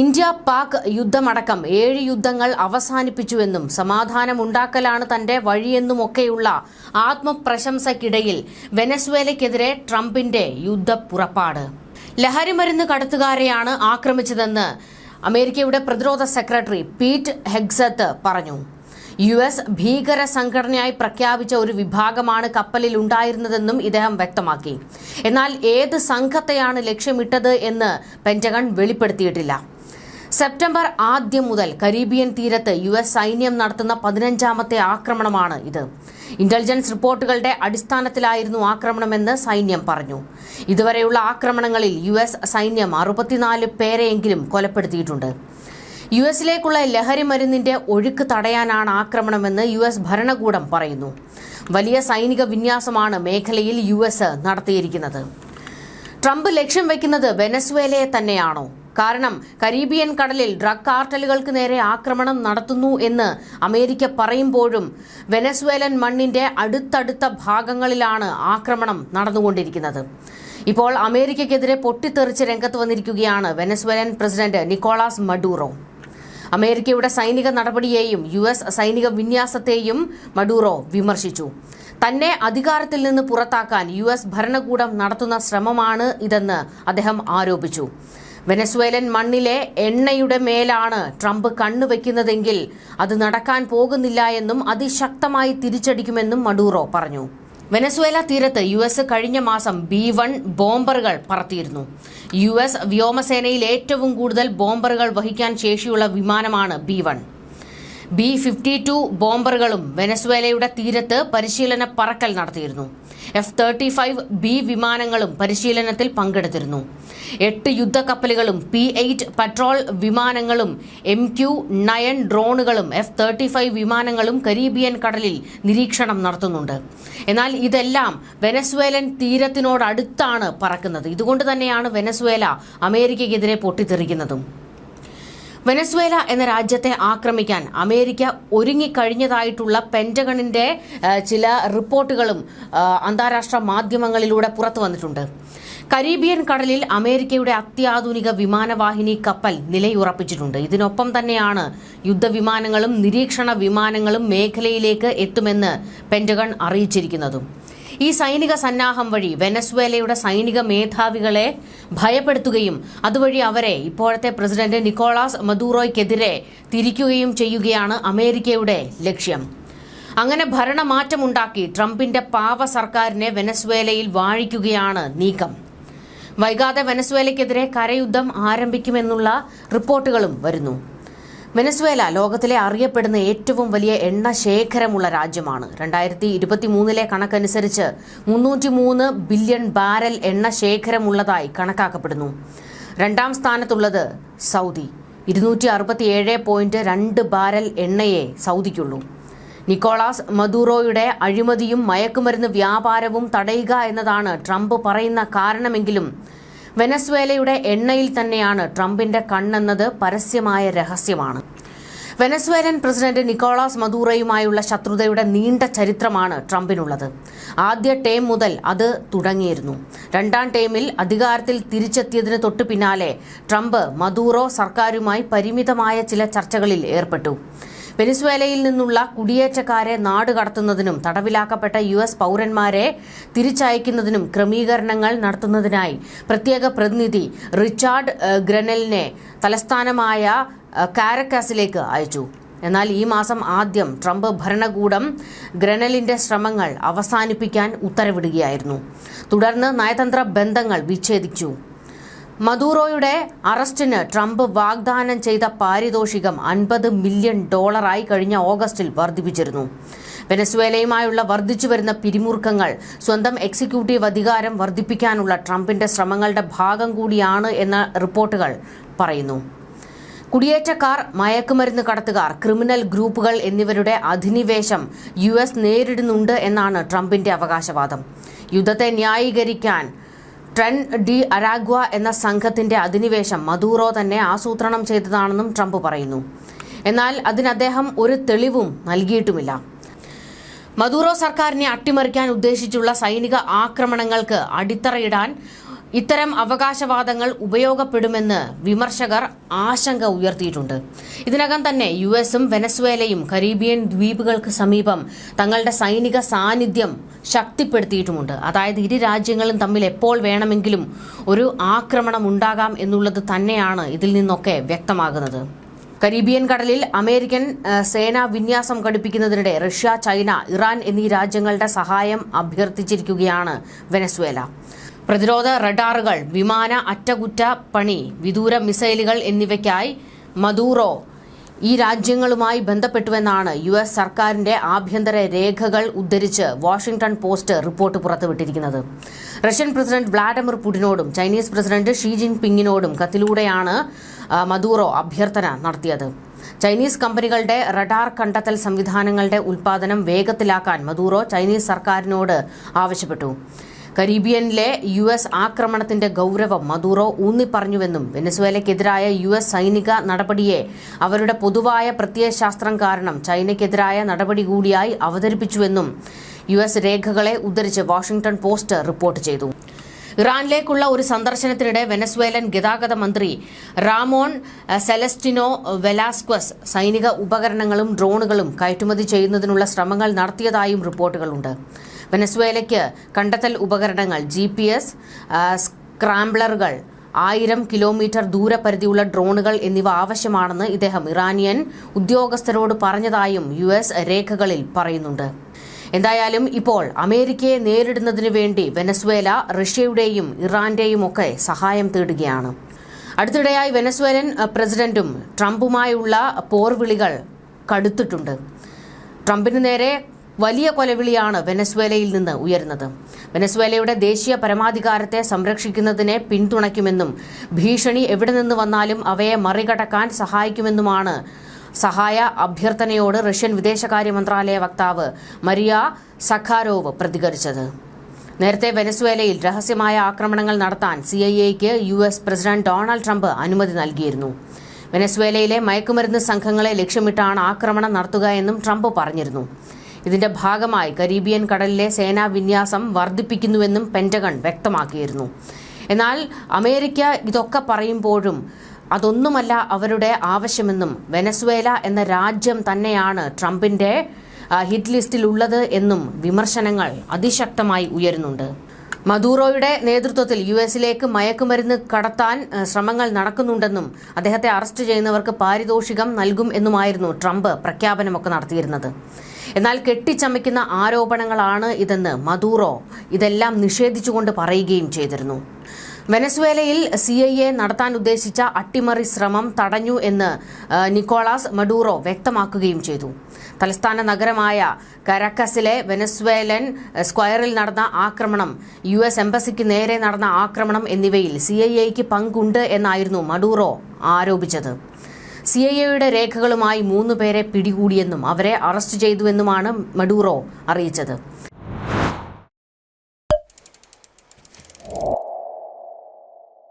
India Pak യുദ്ധമടക്കം ഏഴ് യുദ്ധങ്ങൾ അവസാനിപ്പിച്ചുവെന്നും സമാധാനമുണ്ടാക്കലാണ് തന്റെ വഴിയെന്നുമൊക്കെയുള്ള ആത്മപ്രശംസയ്ക്കിടയിൽ വെനസ്വേലയ്ക്കെതിരെ ട്രംപിന്റെ യുദ്ധപ്പുറപ്പാട്. ലഹരിമരുന്ന് കടത്തുകാരെയാണ് ആക്രമിച്ചതെന്ന് അമേരിക്കയുടെ പ്രതിരോധ സെക്രട്ടറി പീറ്റ് ഹെഗ്സത്ത് പറഞ്ഞു. യു എസ് ഭീകര സംഘടനയായി പ്രഖ്യാപിച്ച ഒരു വിഭാഗമാണ് കപ്പലിൽ ഉണ്ടായിരുന്നതെന്നും ഇദ്ദേഹം വ്യക്തമാക്കി. എന്നാൽ ഏത് സംഘത്തെയാണ് ലക്ഷ്യമിട്ടത് എന്ന് പെന്റഗൺ വെളിപ്പെടുത്തിയിട്ടില്ല. സെപ്റ്റംബർ ആദ്യം മുതൽ കരീബിയൻ തീരത്ത് യു എസ് സൈന്യം നടത്തുന്ന പതിനഞ്ചാമത്തെ ആക്രമണമാണ് ഇത്. ഇന്റലിജൻസ് റിപ്പോർട്ടുകളുടെ അടിസ്ഥാനത്തിലായിരുന്നു ആക്രമണമെന്ന് സൈന്യം പറഞ്ഞു. ഇതുവരെയുള്ള ആക്രമണങ്ങളിൽ യു എസ് സൈന്യം അറുപത്തിനാല് പേരെയെങ്കിലും കൊലപ്പെടുത്തിയിട്ടുണ്ട്. യു എസിലേക്കുള്ള ലഹരി മരുന്നിന്റെ ഒഴുക്ക് തടയാനാണ് ആക്രമണമെന്ന് യു എസ് ഭരണകൂടം പറയുന്നു. വലിയ സൈനിക വിന്യാസമാണ് മേഖലയിൽ യു എസ് നടത്തിയിരിക്കുന്നത്. ട്രംപ് ലക്ഷ്യം വയ്ക്കുന്നത് വെനസ്വേലയെ തന്നെയാണോ? കാരണം കരീബിയൻ കടലിൽ ഡ്രഗ് കാർട്ടലുകൾക്ക് നേരെ ആക്രമണം നടത്തുന്നു എന്ന് അമേരിക്ക പറയുമ്പോഴും വെനസ്വേലൻ മണ്ണിന്റെ അടുത്തടുത്ത ഭാഗങ്ങളിലാണ് ആക്രമണം നടന്നുകൊണ്ടിരിക്കുന്നത്. ഇപ്പോൾ അമേരിക്കയ്ക്കെതിരെ പൊട്ടിത്തെറിച്ച് രംഗത്ത് വന്നിരിക്കുകയാണ് വെനസ്വേലൻ പ്രസിഡന്റ് നിക്കോളാസ് മഡൂറോ. അമേരിക്കയുടെ സൈനിക നടപടിയെയും യു എസ് സൈനിക വിന്യാസത്തെയും മഡൂറോ വിമർശിച്ചു. തന്നെ അധികാരത്തിൽ നിന്ന് പുറത്താക്കാൻ യു എസ് ഭരണകൂടം നടത്തുന്ന ശ്രമമാണ് ഇതെന്ന് അദ്ദേഹം ആരോപിച്ചു. വെനസ്വേലൻ മണ്ണിലെ എണ്ണയുടെ മേലാണ് ട്രംപ് കണ്ണുവെക്കുന്നതെങ്കിൽ അത് നടക്കാൻ പോകുന്നില്ല എന്നും അതിശക്തമായി തിരിച്ചടിക്കുമെന്നും മഡൂറോ പറഞ്ഞു. വെനസ്വേല തീരത്ത് യു എസ് കഴിഞ്ഞ മാസം ബി വൺ ബോംബറുകൾ പറത്തിയിരുന്നു. യു എസ് വ്യോമസേനയിൽ ഏറ്റവും കൂടുതൽ ബോംബറുകൾ വഹിക്കാൻ ശേഷിയുള്ള വിമാനമാണ് B one. B fifty two ബോംബറുകളും വെനസ്വേലയുടെ തീരത്ത് പരിശീലന പറക്കൽ നടത്തിയിരുന്നു. എഫ് തേർട്ടി ഫൈവ് ബി വിമാനങ്ങളും പരിശീലനത്തിൽ പങ്കെടുത്തിരുന്നു. എട്ട് യുദ്ധക്കപ്പലുകളും പി എയ്റ്റ് പട്രോൾ വിമാനങ്ങളും എം ക്യു നയൻ ഡ്രോണുകളും എഫ് തേർട്ടി ഫൈവ് വിമാനങ്ങളും കരീബിയൻ കടലിൽ നിരീക്ഷണം നടത്തുന്നുണ്ട്. എന്നാൽ ഇതെല്ലാം വെനസ്വേലൻ തീരത്തിനോടടുത്താണ് പറക്കുന്നത്. ഇതുകൊണ്ട് തന്നെയാണ് വെനസ്വേല അമേരിക്കയ്ക്കെതിരെ പൊട്ടിത്തെറിക്കുന്നതും. വെനസ്വേല എന്ന രാജ്യത്തെ ആക്രമിക്കാൻ അമേരിക്ക ഒരുങ്ങിക്കഴിഞ്ഞതായിട്ടുള്ള പെന്റഗണിന്റെ ചില റിപ്പോർട്ടുകളും അന്താരാഷ്ട്ര മാധ്യമങ്ങളിലൂടെ പുറത്തു വന്നിട്ടുണ്ട്. കരീബിയൻ കടലിൽ അമേരിക്കയുടെ അത്യാധുനിക വിമാനവാഹിനി കപ്പൽ നിലയുറപ്പിച്ചിട്ടുണ്ട്. ഇതിനൊപ്പം തന്നെയാണ് യുദ്ധവിമാനങ്ങളും നിരീക്ഷണ വിമാനങ്ങളും മേഖലയിലേക്ക് എത്തുമെന്ന് പെന്റഗൺ അറിയിച്ചിരിക്കുന്നതും. ഈ സൈനിക സന്നാഹം വഴി വെനസ്വേലയുടെ സൈനിക മേധാവികളെ ഭയപ്പെടുത്തുകയും അതുവഴി അവരെ ഇപ്പോഴത്തെ പ്രസിഡന്റ് നിക്കോളാസ് മദൂറോയ്ക്കെതിരെ തിരിക്കുകയും ചെയ്യുകയാണ് അമേരിക്കയുടെ ലക്ഷ്യം. അങ്ങനെ ഭരണമാറ്റമുണ്ടാക്കി ട്രംപിന്റെ പാവ സർക്കാരിനെ വെനസ്വേലയിൽ വാഴിക്കുകയാണ് നീക്കം. വൈകാതെ വെനസ്വേലയ്ക്കെതിരെ കരയുദ്ധം ആരംഭിക്കുമെന്നുള്ള റിപ്പോർട്ടുകളും വരുന്നു. വെനസ്വേല ലോകത്തിലെ അറിയപ്പെടുന്ന ഏറ്റവും വലിയ എണ്ണ ശേഖരമുള്ള രാജ്യമാണ്. രണ്ടായിരത്തി ഇരുപത്തി മൂന്നിലെ കണക്കനുസരിച്ച് മുന്നൂറ്റി മൂന്ന് ബില്യൺ ബാരൽ എണ്ണ ശേഖരമുള്ളതായി കണക്കാക്കപ്പെടുന്നു. രണ്ടാം സ്ഥാനത്തുള്ളത് സൗദി. ഇരുന്നൂറ്റി അറുപത്തിയേഴ് പോയിന്റ് രണ്ട് ബാരൽ എണ്ണയെ സൗദിക്കുള്ളൂ. നിക്കോളാസ് മദൂറോയുടെ അഴിമതിയും മയക്കുമരുന്ന് വ്യാപാരവും തടയുക എന്നതാണ് ട്രംപ് പറയുന്ന കാരണമെങ്കിലും വെനസ്വേലയുടെ എണ്ണയിൽ തന്നെയാണ് ട്രംപിന്റെ കണ്ണെന്നത് പരസ്യമായ രഹസ്യമാണ്. വെനസ്വേലൻ പ്രസിഡന്റ് നിക്കോളാസ് മദൂറയുമായുള്ള ശത്രുതയുടെ നീണ്ട ചരിത്രമാണ് ട്രംപിനുള്ളത്. ആദ്യ ടേം മുതൽ അത് തുടങ്ങിയിരുന്നു. രണ്ടാം ടേമിൽ അധികാരത്തിൽ തിരിച്ചെത്തിയതിന് തൊട്ടു പിന്നാലെ ട്രംപ് മദൂറോ സർക്കാരുമായി പരിമിതമായ ചില ചർച്ചകളിൽ ഏർപ്പെട്ടു. വെനിസ്വേലയിൽ നിന്നുള്ള കുടിയേറ്റക്കാരെ നാട് കടത്തുന്നതിനും തടവിലാക്കപ്പെട്ട യു എസ് പൗരന്മാരെ തിരിച്ചയക്കുന്നതിനും ക്രമീകരണങ്ങൾ നടത്തുന്നതിനായി പ്രത്യേക പ്രതിനിധി റിച്ചാർഡ് ഗ്രനലിനെ തലസ്ഥാനമായ കാരക്കാസിലേക്ക് അയച്ചു. എന്നാൽ ഈ മാസം ആദ്യം ട്രംപ് ഭരണകൂടം ഗ്രനലിന്റെ ശ്രമങ്ങൾ അവസാനിപ്പിക്കാൻ ഉത്തരവിടുകയായിരുന്നു. തുടർന്ന് നയതന്ത്ര ബന്ധങ്ങൾ വിച്ഛേദിച്ചു. മദൂറോയുടെ അറസ്റ്റിന് ട്രംപ് വാഗ്ദാനം ചെയ്ത പാരിതോഷികം അൻപത് മില്യൺ ഡോളറായി കഴിഞ്ഞ ഓഗസ്റ്റിൽ വർദ്ധിപ്പിച്ചിരുന്നു. വെനസ്വേലയുമായുള്ള വർദ്ധിച്ചു വരുന്ന പിരിമുറുക്കങ്ങൾ സ്വന്തം എക്സിക്യൂട്ടീവ് അധികാരം വർദ്ധിപ്പിക്കാനുള്ള ട്രംപിന്റെ ശ്രമങ്ങളുടെ ഭാഗം കൂടിയാണ് എന്ന റിപ്പോർട്ടുകൾ പറയുന്നു. കുടിയേറ്റക്കാർ മയക്കുമരുന്ന് കടത്തുകാർ ക്രിമിനൽ ഗ്രൂപ്പുകൾ എന്നിവരുടെ അധിനിവേശം യു എസ് നേരിടുന്നുണ്ട് എന്നാണ് ട്രംപിന്റെ അവകാശവാദം. യുദ്ധത്തെ ന്യായീകരിക്കാൻ ട്രെൻ ഡി അരാഗ്വ എന്ന സംഘത്തിന്റെ അധിനിവേശം മദൂറോ തന്നെ ആസൂത്രണം ചെയ്തതാണെന്നും ട്രംപ് പറയുന്നു. എന്നാൽ അതിന് അദ്ദേഹം ഒരു തെളിവും നൽകിയിട്ടുമില്ല. മദൂറോ സർക്കാരിനെ അട്ടിമറിക്കാൻ ഉദ്ദേശിച്ചുള്ള സൈനിക ആക്രമണങ്ങൾക്ക് അടിത്തറയിടാൻ ഇത്തരം അവകാശവാദങ്ങൾ ഉപയോഗപ്പെടുമെന്ന് വിമർശകർ ആശങ്ക ഉയർത്തിയിട്ടുണ്ട്. ഇതിനകം തന്നെ യു എസും വെനസ്വേലയും കരീബിയൻ ദ്വീപുകൾക്ക് സമീപം തങ്ങളുടെ സൈനിക സാന്നിധ്യം ശക്തിപ്പെടുത്തിയിട്ടുമുണ്ട്. അതായത് ഇരു രാജ്യങ്ങളും തമ്മിൽ എപ്പോൾ വേണമെങ്കിലും ഒരു ആക്രമണം ഉണ്ടാകാം എന്നുള്ളത് തന്നെയാണ് ഇതിൽ നിന്നൊക്കെ വ്യക്തമാകുന്നത്. കരീബിയൻ കടലിൽ അമേരിക്കൻ സേനാ വിന്യാസം ഘടിപ്പിക്കുന്നതിനിടെ റഷ്യ ചൈന ഇറാൻ എന്നീ രാജ്യങ്ങളുടെ സഹായം അഭ്യർത്ഥിച്ചിരിക്കുകയാണ് വെനസ്വേല. പ്രതിരോധ റഡാറുകൾ വിമാന അറ്റകുറ്റപ്പണി വിദൂര മിസൈലുകൾ എന്നിവയ്ക്കായി മദൂറോ ഈ രാജ്യങ്ങളുമായി ബന്ധപ്പെട്ടുവെന്നാണ് യു എസ് സർക്കാരിന്റെ ആഭ്യന്തര രേഖകൾ ഉദ്ധരിച്ച് വാഷിംഗ്ടൺ പോസ്റ്റ് റിപ്പോർട്ട് പുറത്തുവിട്ടിരിക്കുന്നത്. റഷ്യൻ പ്രസിഡന്റ് വ്ളാഡിമിർ പുടിനോടും ചൈനീസ് പ്രസിഡന്റ് ഷീ ജിൻ പിങ്ങിനോടും കത്തിലൂടെയാണ് മദൂറോ അഭ്യർത്ഥന നടത്തിയത്. ചൈനീസ് കമ്പനികളുടെ റഡാർ കണ്ടെത്തൽ സംവിധാനങ്ങളുടെ ഉൽപാദനം വേഗത്തിലാക്കാൻ മദൂറോ ചൈനീസ് സർക്കാരിനോട് ആവശ്യപ്പെട്ടു. കരീബിയനിലെ യു എസ് ആക്രമണത്തിന്റെ ഗൗരവം മദൂറോ ഊന്നിപ്പറഞ്ഞുവെന്നും വെനസ്വേലയ്ക്കെതിരായ യു എസ് സൈനിക നടപടിയെ അവരുടെ പൊതുവായ പ്രത്യയശാസ്ത്രം കാരണം ചൈനയ്ക്കെതിരായ നടപടി കൂടിയായി അവതരിപ്പിച്ചുവെന്നും യു എസ് രേഖകളെ ഉദ്ധരിച്ച് വാഷിംഗ്ടൺ പോസ്റ്റ് റിപ്പോർട്ട് ചെയ്തു. ഇറാനിലേക്കുള്ള ഒരു സന്ദർശനത്തിനിടെ വെനസ്വേലൻ ഗതാഗത മന്ത്രി റാമോൺ സെലസ്റ്റിനോ വെലാസ്ക്വസ് സൈനിക ഉപകരണങ്ങളും ഡ്രോണുകളും കയറ്റുമതി ചെയ്യുന്നതിനുള്ള ശ്രമങ്ങൾ നടത്തിയതായും റിപ്പോർട്ടുകളുണ്ട്. വെനസ്വേലയ്ക്ക് കണ്ടെത്തൽ ഉപകരണങ്ങൾ ജി പി എസ് സ്ക്രാംബ്ലറുകൾ ആയിരം കിലോമീറ്റർ ദൂരപരിധിയുള്ള ഡ്രോണുകൾ എന്നിവ ആവശ്യമാണെന്ന് ഇദ്ദേഹം ഇറാനിയൻ ഉദ്യോഗസ്ഥരോട് പറഞ്ഞതായും യു രേഖകളിൽ പറയുന്നുണ്ട്. എന്തായാലും ഇപ്പോൾ അമേരിക്കയെ നേരിടുന്നതിനു വേണ്ടി വെനസ്വേല റഷ്യയുടെയും ഇറാന്റെയും ഒക്കെ സഹായം തേടുകയാണ്. അടുത്തിടെയായി വെനസ്വേലൻ പ്രസിഡന്റും ട്രംപുമായുള്ള പോർവിളികൾ കടുത്തിട്ടുണ്ട്. ട്രംപിന് നേരെ വലിയ കൊലവിളിയാണ് വെനസ്വേലയിൽ നിന്ന് ഉയരുന്നത്. വെനസ്വേലയുടെ ദേശീയ പരമാധികാരത്തെ സംരക്ഷിക്കുന്നതിനെ പിന്തുണയ്ക്കുമെന്നും ഭീഷണി എവിടെ നിന്ന് വന്നാലും അവയെ മറികടക്കാൻ സഹായിക്കുമെന്നുമാണ് സഹായ അഭ്യർത്ഥനയോട് റഷ്യൻ വിദേശകാര്യ മന്ത്രാലയ വക്താവ് മരിയ സഖാരോവ് പ്രതികരിച്ചത്. നേരത്തെ വെനസ്വേലയിൽ രഹസ്യമായ ആക്രമണങ്ങൾ നടത്താൻ സി ഐ എക്ക് U S president Donald Trump അനുമതി നൽകിയിരുന്നു. വെനസ്വേലയിലെ മയക്കുമരുന്ന് സംഘങ്ങളെ ലക്ഷ്യമിട്ടാണ് ആക്രമണം നടത്തുക എന്നും ട്രംപ് പറഞ്ഞിരുന്നു. ഇതിന്റെ ഭാഗമായി കരീബിയൻ കടലിലെ സേനാ വിന്യാസം വർദ്ധിപ്പിക്കുന്നുവെന്നും പെന്റഗൺ വ്യക്തമാക്കിയിരുന്നു. എന്നാൽ അമേരിക്ക ഇതൊക്കെ പറയുമ്പോഴും അതൊന്നുമല്ല അവരുടെ ആവശ്യമെന്നും വെനസ്വേല എന്ന രാജ്യം തന്നെയാണ് ട്രംപിന്റെ ഹിറ്റ് ലിസ്റ്റിൽ ഉള്ളത് എന്നും വിമർശനങ്ങൾ അതിശക്തമായി ഉയരുന്നുണ്ട്. മദൂറോയുടെ നേതൃത്വത്തിൽ യു എസിലേക്ക് മയക്കുമരുന്ന് കടത്താൻ ശ്രമങ്ങൾ നടക്കുന്നുണ്ടെന്നും അദ്ദേഹത്തെ അറസ്റ്റ് ചെയ്യുന്നവർക്ക് പാരിതോഷികം നൽകും എന്നുമായിരുന്നു ട്രംപ് പ്രഖ്യാപനമൊക്കെ നടത്തിയിരുന്നത്. എന്നാൽ കെട്ടിച്ചമയ്ക്കുന്ന ആരോപണങ്ങളാണ് ഇതെന്ന് മദൂറോ ഇതെല്ലാം നിഷേധിച്ചുകൊണ്ട് പറയുകയും ചെയ്തിരുന്നു. വെനസ്വേലയിൽ സി ഐ എ നടത്താൻ ഉദ്ദേശിച്ച അട്ടിമറി ശ്രമം തടഞ്ഞു എന്ന് നിക്കോളാസ് മഡൂറോ വ്യക്തമാക്കുകയും ചെയ്തു. തലസ്ഥാന നഗരമായ കരക്കസിലെ വെനസ്വേലൻ സ്ക്വയറിൽ നടന്ന ആക്രമണം യു എസ് എംബസിക്ക് നേരെ നടന്ന ആക്രമണം എന്നിവയിൽ സി ഐ എക്ക് പങ്കുണ്ട് എന്നായിരുന്നു മഡൂറോ ആരോപിച്ചത്. സി ഐ എയുടെ രേഖകളുമായി മൂന്ന് പേരെ പിടികൂടിയെന്നും അവരെ അറസ്റ്റ് ചെയ്തുവെന്നുമാണ് മഡൂറോ അറിയിച്ചത്.